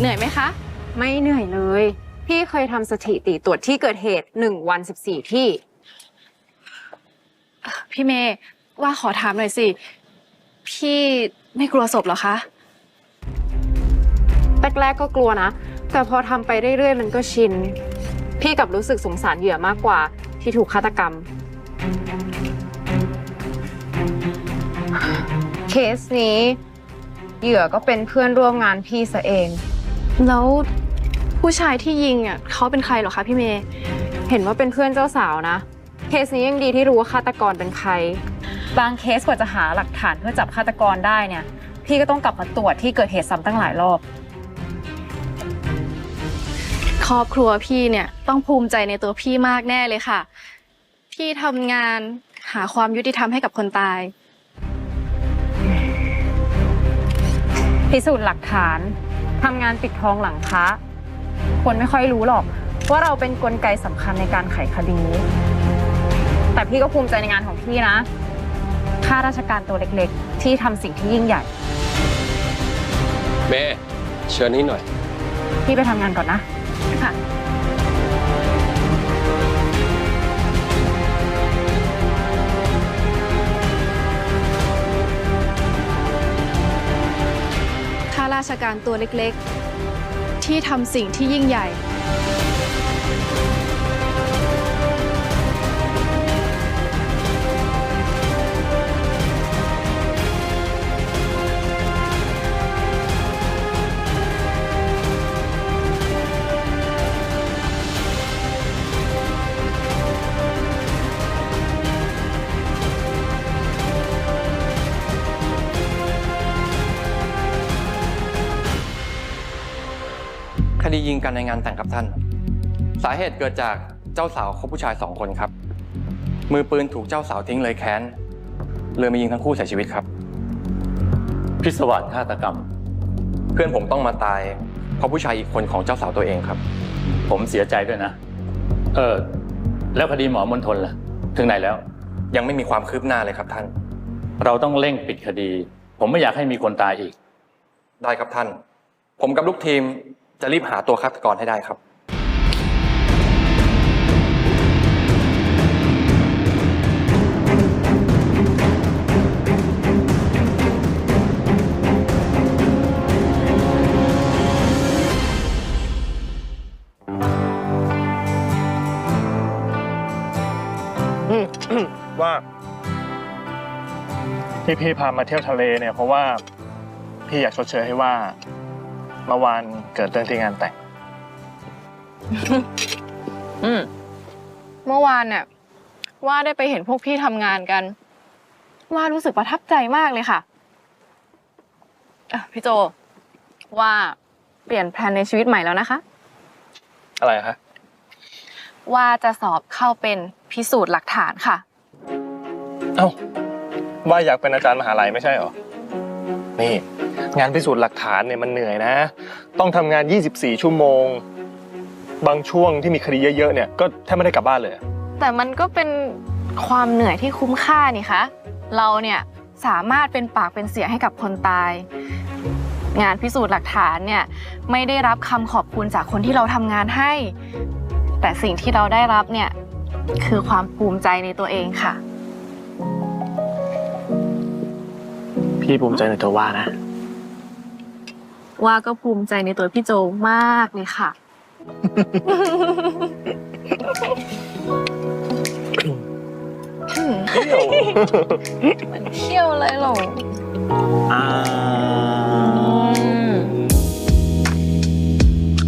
เหนื่อยไหมคะ ไม่เหนื่อยเลย พี่เคยทำสถิติตรวจที่เกิดเหตุ 1 วัน 14 ที่ พี่เมย์ว่าขอถามหน่อยสิ พี่ไม่กลัวศพเหรอคะ แรกๆก็กลัวนะ แต่พอทำไปเรื่อยๆ มันก็ชิน พี่กลับรู้สึกสงสารเหยื่อมากกว่าที่ถูกฆาตกรรม เคสนี้เหยื่อก็เป็นเพื่อนร่วมงานพี่ซะเอง แล้วผู้ชายที่ยิงอะเขาเป็นใครเหรอคะพี่เมย์เห็นว่าเป็นเพื่อนเจ้าสาวนะ เคสนี้ยังดีที่รู้ว่าฆาตกรเป็นใคร บางเคสกว่าจะหาหลักฐานเพื่อจับฆาตกรได้เนี่ย พี่ก็ต้องกลับมาตรวจที่เกิดเหตุซ้ำตั้งหลายรอบ ครอบครัวพี่เนี่ยต้องภูมิใจในตัวพี่มากแน่เลยค่ะ พี่ทำงานหาความยุติธรรมให้กับคนตาย พิสูจน์หลักฐาน ทำงานปิดทองหลังพระคนไม่ค่อยรู้หรอก ว่าเราเป็นนกลไกสำคัญในการไขคดี แต่พี่ก็ภูมิใจในงานของพี่นะ ข้าราชการตัวเล็กๆ ที่ทำสิ่งที่ยิ่งใหญ่เมย์เชิญนี่หน่อย พี่ไปทำงานก่อนนะค่ะ การตัวเล็กๆ ที่ทำสิ่งที่ยิ่งใหญ่ คดียิงกันในงานแต่งครับท่าน สาเหตุเกิดจากเจ้าสาวคบผู้ชายสองคนครับ มือปืนถูกเจ้าสาวทิ้งเลยแค้นเลยมายิงทั้งคู่เสียชีวิตครับ พิศวาสฆาตกรรม เพื่อนผมต้องมาตาย เพราะผู้ชายอีกคนของเจ้าสาวตัวเองครับ ผมเสียใจด้วยนะ เออแล้วคดีหมอมนทนล่ะ ถึงไหนแล้ว ยังไม่มีความคืบหน้าเลยครับท่าน เราต้องเร่งปิดคดี ผมไม่อยากให้มีคนตายอีก ได้ครับท่าน ผมกับลูกทีม จะรีบหาตัวฆาตกรให้ได้ครับ ว่าที่พี่พามาเที่ยวทะเลเนี่ยเพราะว่าพี่อยากชดเชยให้ว่า เมื่อวานเกิดเรื่องที่งานแต่ง อืมเมื่อวานเนี่ยว่าได้ไปเห็นพวกพี่ทำงานกัน ว่ารู้สึกประทับใจมากเลยค่ะอะพี่โจ ว่าเปลี่ยนแผนในชีวิตใหม่แล้วนะคะ อะไรคะว่าจะสอบเข้าเป็นพิสูจน์หลักฐานค่ะ เอ้าว่าอยากเป็นอาจารย์มหาลัยไม่ใช่เหรอ นี่ งานพิสูจน์หลักฐานเนี่ยมันเหนื่อยนะ ต้องทำงาน 24 ชั่วโมง บางช่วงที่มีคดีเยอะๆเนี่ยก็แทบไม่ได้กลับบ้านเลยแต่มันก็เป็นความเหนื่อยที่คุ้มค่านี่คะ เราเนี่ยสามารถเป็นปากเป็นเสียงให้กับคนตาย งานพิสูจน์หลักฐานเนี่ยไม่ได้รับคำขอบคุณจากคนที่เราทำงานให้ แต่สิ่งที่เราได้รับเนี่ยคือความภูมิใจในตัวเองค่ะ พี่ภูมิใจในตัวว่านะ ว่าก็ภูมิใจในตัวพี่โจมากเลยค่ะ มันเที่ยวเลยเหรออ่าอืม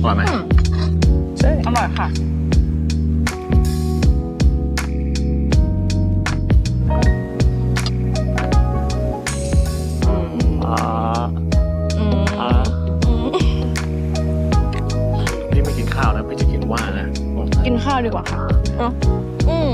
อร่อยไหมใช่อร่อยค่ะ กินข้าวดีกว่าค่ะอืม